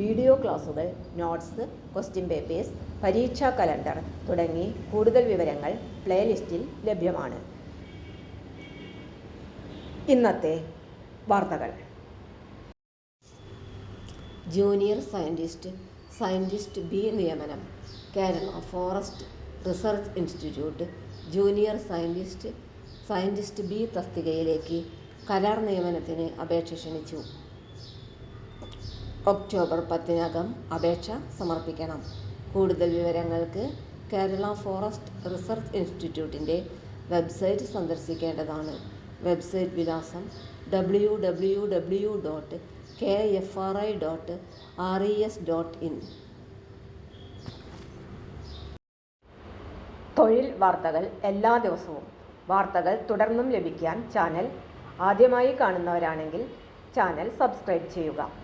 Video ക്ലാസുകൾ notes question papers പരീക്ഷാ calendar തുടങ്ങി കൂടുതൽ വിവരങ്ങൾ പ്ലേലിസ്റ്റിൽ ലഭ്യമാണ്. ഇന്നത്തെ വാർത്തകൾ. ജൂനിയർ സയന്റിസ്റ്റ് സയന്റിസ്റ്റ് ബി നിയമനം Kerala forest research institute junior scientist scientist B തസ്തികയിലേക്ക് കരാർ നിയമനത്തിന് അപേക്ഷ ക്ഷണിച്ചു. ഒക്ടോബർ പത്തിനകം അപേക്ഷ സമർപ്പിക്കണം. കൂടുതൽ വിവരങ്ങൾക്ക് കേരള ഫോറസ്റ്റ് റിസർച്ച് ഇൻസ്റ്റിറ്റ്യൂട്ടിന്റെ വെബ്സൈറ്റ് സന്ദർശിക്കേണ്ടതാണ്. വെബ്സൈറ്റ് വിലാസം W W W dot K F R I dot R E S dot in തൊഴിൽ വാർത്തകൾ എല്ലാ ദിവസവും. വാർത്തകൾ തുടർന്നും ലഭിക്കാൻ ചാനൽ ആദ്യമായി കാണുന്നവരാണെങ്കിൽ ചാനൽ സബ്സ്ക്രൈബ് ചെയ്യുക.